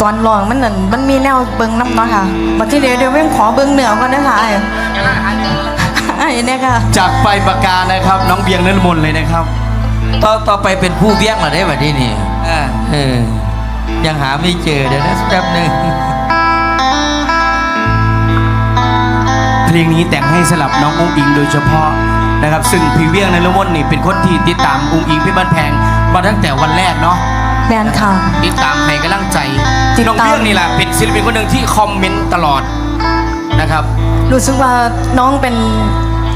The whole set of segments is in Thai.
ตอนร้องมันนั่นมันมีแนวเบิ่งน้ำเนาะค่ะบัดที่เดียวเดี๋ยวเว้งขอเบิ่งเหนือก่อนนะคะไอ้ไอ้เนี่ยค่ะจากไปปากกานะครับ น้องเบียงนรมนเลยนะครับต่อต่อไปเป็นผู้เบี้ยงเหรอได้แบบนี้นี่อ่าเออยังหาไม่เจอเดี๋ยวนะแป๊บหนึ่งเพลงนี้แต่งให้สลับน้องอุ้งอิงโดยเฉพาะนะครับ ซึ่งพี่เวียงนรมนนี่เป็นคนที่ติดตามอุ้งอิงพี่บ้านแพงมาตั้งแต่วันแรกเนาะ แมนค่ะ ติดตามให้กำลังใจติดน้องตาม เบี้ยงนี่แหละเป็นศิลปินคนหนึ่งที่คอมเมนต์ตลอดนะครับ รู้สึกว่าน้องเป็น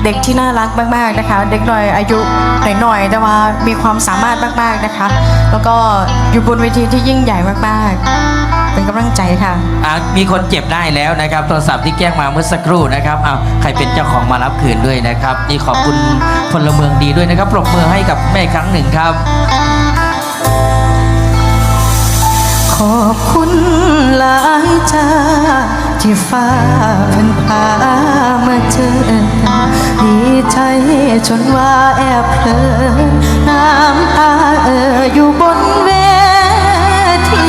เด็กที่น่ารักมาก ๆนะคะ เด็กหน่อยอายุหน่อยๆแต่ว่ามีความสามารถมากๆนะคะ แล้วก็อยู่บนเวทีที่ยิ่งใหญ่มากๆ เป็นกำลังใจค่ะ อะมีคนเจ็บได้แล้วนะครับ โทรศัพท์ที่แจ้งมาเมื่อสักครู่นะครับอ้าวใครเป็นเจ้าของมารับคืนด้วยนะครับ นี่ขอบคุณพลเมืองดีด้วยนะครับปรบมือให้กับแม่อีกครั้งหนึ่งครับ อบคุณหลายจ้าที่ฟ้าเพิ่นพามาเจอดีใจจนว่าแอบเพลินน้ำตาเอ่ออยู่บนเวที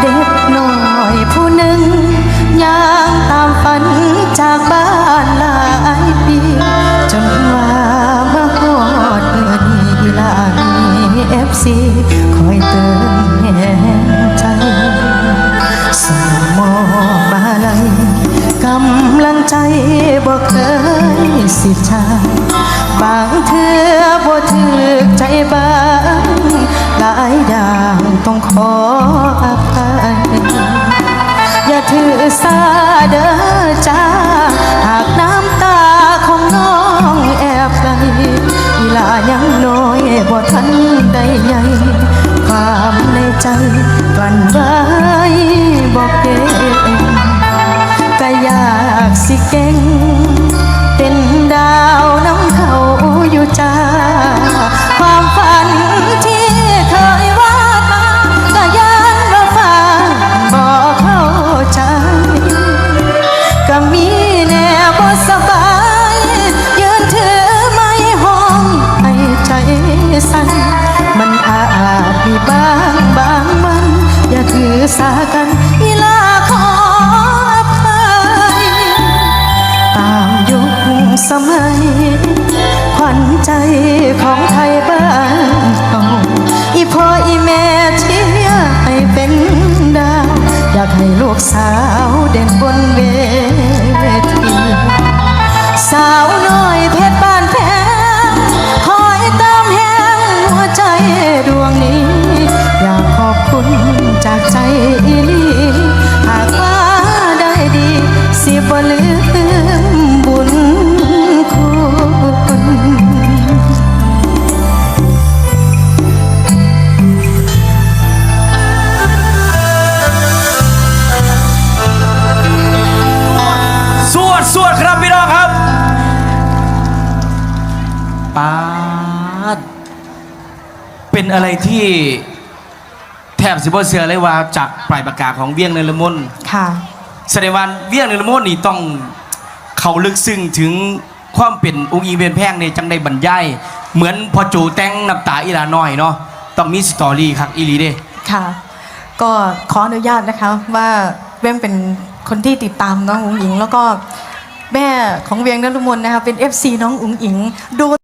เด็กน้อยผู้หนึ่งย่างตามฝันจากบ้านหลายปี จนว่ามาฮอดเมื่อนี้ลามีเอฟซีคอยเติ ใจบ่เคยสิชาบางเทื่อบ่ถึกใจบางหลายอย่างต้องขออภัยอย่าถือสาเด้อจ้าหากน้ำตาของน้องแอบไหลอีลายังน้อยบ่ทันได้ใหญ่ความในใจกลั้นไว้ จาความฝันที่เคยวาดมาก็ยันว่าฟ้าบอกเข้าใจ ก็มีแนวบ่สบาย ยืนถือไม้ห้องให้ใจสั่นมันอาจมีบ้างบางวัน อย่าถือสากันอีลาขออภัยตามยุคสมัย วัญใจของไทยบ้านเขาอีพ่ออีแม่เชียให้เป็นดาว อยากให้ลูกสาวเด่นบนเวทีสาวน้อยเพชรบ้านแพงคอยตามแหงหัวใจดวงนี้ อยากขอบคุณจากใจอีลีหากว่าได้ดี สิบ่ลืม เป็นอะไรที่แทบสิบ่เสือเลยว่าจากปลายปากกาของเวียงนรมนค่ะ แสดงว่าเวียงนรมนนี่ต้องเขาลึกซึ้งถึงความเป็นองค์อีเวนแพงในจังได้บรรยายเหมือนพอจูแต่งน้ำตาอีหลาน้อยเนาะต้องมีสตอรี่ครับอีหลีเด้ค่ะ ก็ขออนุญาตนะคะว่าเวียงเป็นคนที่ติดตามน้องอุ๋งอิง แล้วก็แม่ของเวียงนรุมนนะคะเป็น FC น้องอุ๋งอิง ดู